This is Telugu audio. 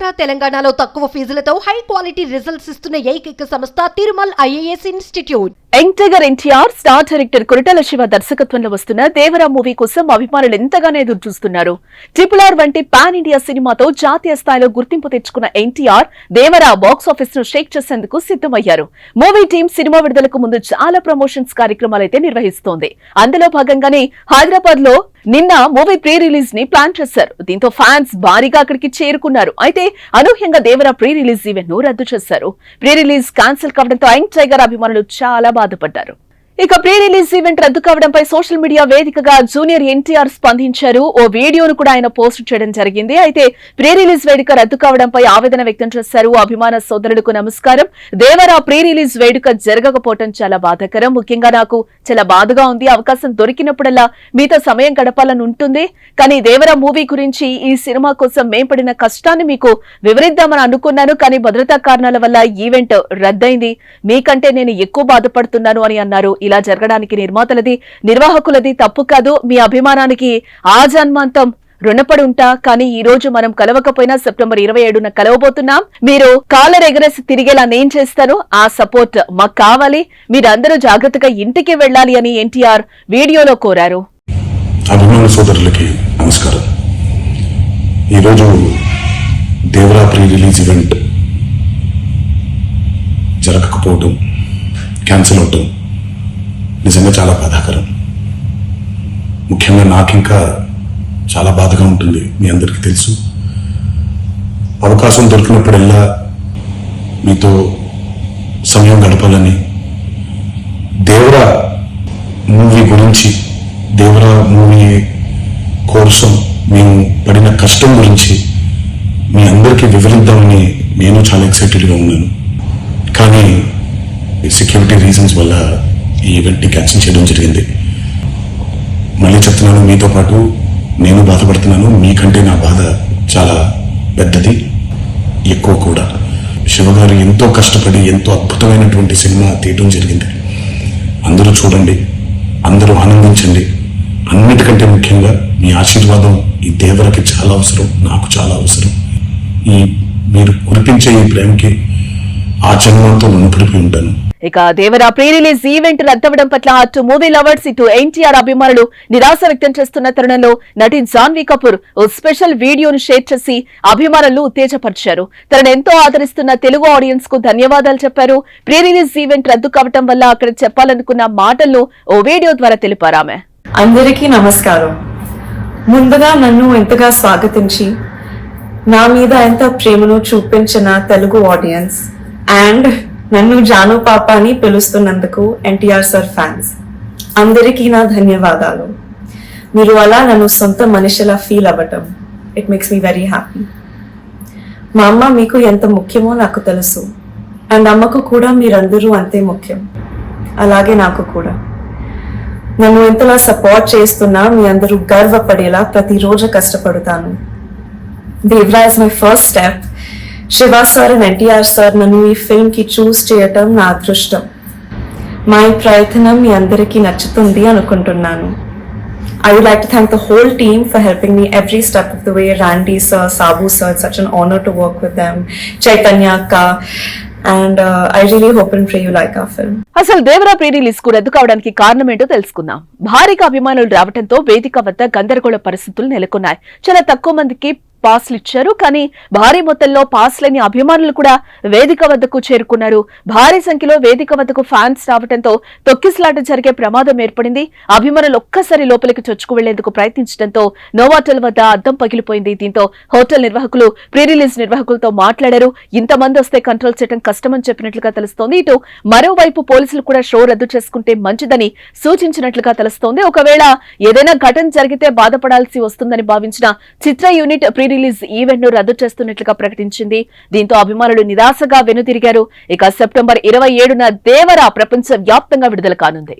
ఆంధ్ర తెలంగాణలో తక్కువ ఫీజులతో హై క్వాలిటీ రిజల్ట్స్ ఇస్తున్న ఏకైక సంస్థ Tirumal IAS institute. Young NTR star director Koratala Siva దర్శకత్వంలో వస్తున్న దేవరా మూవీ కోసం అభిమానులు ఎంతగానో ఎదురు చూస్తున్నారు ట్రిపుల్ ఆర్ వంటి పాన్ ఇండియా సినిమాతో జాతీయ స్థాయిలో గుర్తింపు తెచ్చుకున్న ఎన్టీఆర్ దేవరా బాక్సాఫీస్ను షేక్ చేసేందుకు సిద్ధమయ్యారు. మూవీ టీం సినిమా విడుదలకు ముందు చాలా ప్రమోషన్స్ కార్యక్రమాలు అయితే నిర్వహిస్తోంది. అందులో భాగంగానే హైదరాబాద్లో నిన్న మూవీ ప్రీ రిలీజ్ని ప్లాన్ చేశారు. దీంతో ఫ్యాన్స్ భారీగా అక్కడికి చేరుకున్నారు. అయితే అనూహ్యంగా దేవరా ప్రీ రిలీజ్ ఈవెంట్ను రద్దు చేశారు. ప్రీ రిలీజ్ క్యాన్సిల్ కావడంతో యంగ్ టైగర్ అభిమానులు చాలా బాధపడ్డారు. ఇక ప్రీ రిలీజ్ ఈవెంట్ రద్దు కావడంపై సోషల్ మీడియా వేదికగా జూనియర్ ఎన్టీఆర్ స్పందించారు. ఓ వీడియోను కూడా ఆయన పోస్ట్ చేయడం జరిగింది. అయితే ప్రీ రిలీజ్ వేడుక రద్దు కావడంపై ఆవేదన వ్యక్తం చేశారు. అభిమాన సోదరులకు నమస్కారం. దేవరా ప్రీ రిలీజ్ వేడుక జరగకపోవడం చాలా బాధాకరం. ముఖ్యంగా నాకు చాలా బాధగా ఉంది. అవకాశం దొరికినప్పుడల్లా మీతో సమయం గడపాలని ఉంటుంది. కానీ దేవరా మూవీ గురించి ఈ సినిమా కోసం మేం పడిన కష్టాన్ని మీకు వివరిద్దామని అనుకున్నాను. కానీ భద్రతా కారణాల వల్ల ఈవెంట్ రద్దయింది. మీకంటే నేను ఎక్కువ బాధపడుతున్నాను అని అన్నారు ఇలా జరగడానికి నిర్మాతలది నిర్వాహకులది తప్పు కాదు. మీ అభిమానానికి ఆ జన్మాంతం రుణపడి ఉంటా. కానీ ఈ రోజు మనం కలవకపోయినా సెప్టెంబర్ ఇరవై ఏడున కలవబోతున్నాం. మీరు కాలర్ ఎగరేసి తిరిగేలా నేను చేస్తాను. ఆ సపోర్ట్ మాకు కావాలి. మీరందరూ జాగ్రత్తగా ఇంటికి వెళ్ళాలి అని ఎన్టీఆర్ వీడియోలో కోరారు. అభిమాన సోదరులకి నమస్కారం. ఈరోజు దేవరా ప్రీ రిలీజ్ ఈవెంట్ జరగకపోవడం క్యాన్సిల్ అవటం నిజంగా చాలా బాధాకరం. ముఖ్యంగా నాకు ఇంకా చాలా బాధగా ఉంటుంది మీ అందరికీ తెలుసు. అవకాశం దొరికినప్పుడల్లా మీతో సమయం గడపాలని దేవరా మూవీ గురించి దేవరా మూవీ కోసం మేము పడిన కష్టం గురించి మీ అందరికీ వివరిద్దామని నేను చాలా ఎక్సైటెడ్గా ఉన్నాను. కానీ సెక్యూరిటీ రీజన్స్ వల్ల ఈ ఈవెంట్ని క్యాన్సిల్ చేయడం జరిగింది. మళ్ళీ చెప్తున్నాను మీతో పాటు నేను బాధపడుతున్నాను మీకంటే నా బాధ చాలా పెద్దది ఎక్కువ కూడా. శివగారు ఎంతో కష్టపడి ఎంతో అద్భుతమైనటువంటి సినిమా తీయడం జరిగింది. అందరూ చూడండి అందరూ ఆనందించండి. అన్నిటికంటే ముఖ్యంగా మీ ఆశీర్వాదం ఈ దేవరకి చాలా అవసరం నాకు చాలా అవసరం. ఈ మీరు కురిపించే ఈ ప్రేమకి ఆ జన్మంతో ఉంటాను. ఇక దేవరా ప్రీ రిలీజ్ ఈవెంట్ రద్దవడం పట్ల అటు మూవీ లవర్స్ ఇటు ఎన్టీఆర్ అభిమానులు నిరాశ వ్యక్తం చేస్తున్న తరుణంలో నటి జాన్వీ కపూర్ ఓ స్పెషల్ వీడియోను షేర్ చేసి అభిమానులు ఉత్తేజపరిచారు. తనను ఎంతో ఆదరిస్తున్న తెలుగు ఆడియన్స్కు ధన్యవాదాలు చెప్పారు. ప్రీ రిలీజ్ ఈవెంట్ రద్దు కావటం వల్ల అక్కడ చెప్పాలనుకున్న మాటలను ఓ వీడియో ద్వారా తెలిపారామె అందరికీ నమస్కారం. ముందుగా నన్ను ఎంతగా స్వాగతించి నా మీద ఎంత ప్రేమను చూపించిన తెలుగు ఆడియన్స్ అండ్ నన్ను జాను పాప అని పిలుస్తున్నందుకు ఎన్టీఆర్ సార్ ఫ్యాన్స్ అందరికీ నా ధన్యవాదాలు. మీరు అలా నన్ను సొంత మనిషిలా ఫీల్ అవ్వటం it makes me very happy మా అమ్మ మీకు ఎంత ముఖ్యమో నాకు తెలుసు అండ్ అమ్మకు కూడా మీరందరూ అంతే ముఖ్యం. అలాగే నాకు కూడా. నన్ను ఎంతలా సపోర్ట్ చేస్తున్నా మీ అందరూ గర్వపడేలా ప్రతిరోజు కష్టపడతాను. Devara is my first step Siva sir and NTR sir నన్ను ఈ ఫిల్మ్కి చూస్ చేయటం నా అదృష్టం. మా ఈ ప్రయత్నం మీ అందరికీ నచ్చుతుంది అనుకుంటున్నాను. I would like to thank the whole team for helping me every step of the way Randy sir Sabu sir such an honour to work with them Chaitanya అక్క and I really hope and pray you like a film అసలు దేవరా ప్రీ రిలీజ్కు రద్దు కావడానికి కారణం ఏంటో తెలుసుకుందాం. భారీగా అభిమానులు రావడంతో వేదిక వద్ద గందరగోళ పరిస్థితులు నెలకొన్నాయి. చాలా తక్కువ మందికి పాస్లు ఇచ్చారు. కానీ భారీ మొత్తంలో పాస్లని అభిమానులు కూడా వేదిక వద్దకు చేరుకున్నారు. భారీ సంఖ్యలో వేదిక వద్దకు ఫ్యాన్స్ రావడంతో తొక్కిసలాట జరిగే ప్రమాదం ఏర్పడింది. అభిమానులు ఒక్కసారి లోపలికి చొచ్చుకు వెళ్ళేందుకు ప్రయత్నించడంతో నోవాటల్ వద్ద అద్దం పగిలిపోయింది. దీంతో హోటల్ నిర్వాహకులు ప్రీ రిలీజ్ నిర్వాహకులతో మాట్లాడారు. ఇంతమంది వస్తే కంట్రోల్ చేయడం కష్టమని చెప్పినట్లుగా తెలుస్తోంది. ఇటు మరోవైపు పోలీసులు కూడా షో రద్దు చేసుకుంటే మంచిదని సూచించినట్లుగా తెలుస్తోంది. ఒకవేళ ఏదైనా ఘటన జరిగితే బాధపడాల్సి వస్తుందని భావించిన చిత్ర యూనిట్ ప్రీ రిలీజ్ ఈవెంట్ను రద్దు చేస్తున్నట్లుగా ప్రకటించింది. దీంతో అభిమానులు నిరాశగా వెనుతిరిగారు. ఇక సెప్టెంబర్ ఇరవై ఏడున దేవర ప్రపంచ వ్యాప్తంగా విడుదల కానుంది.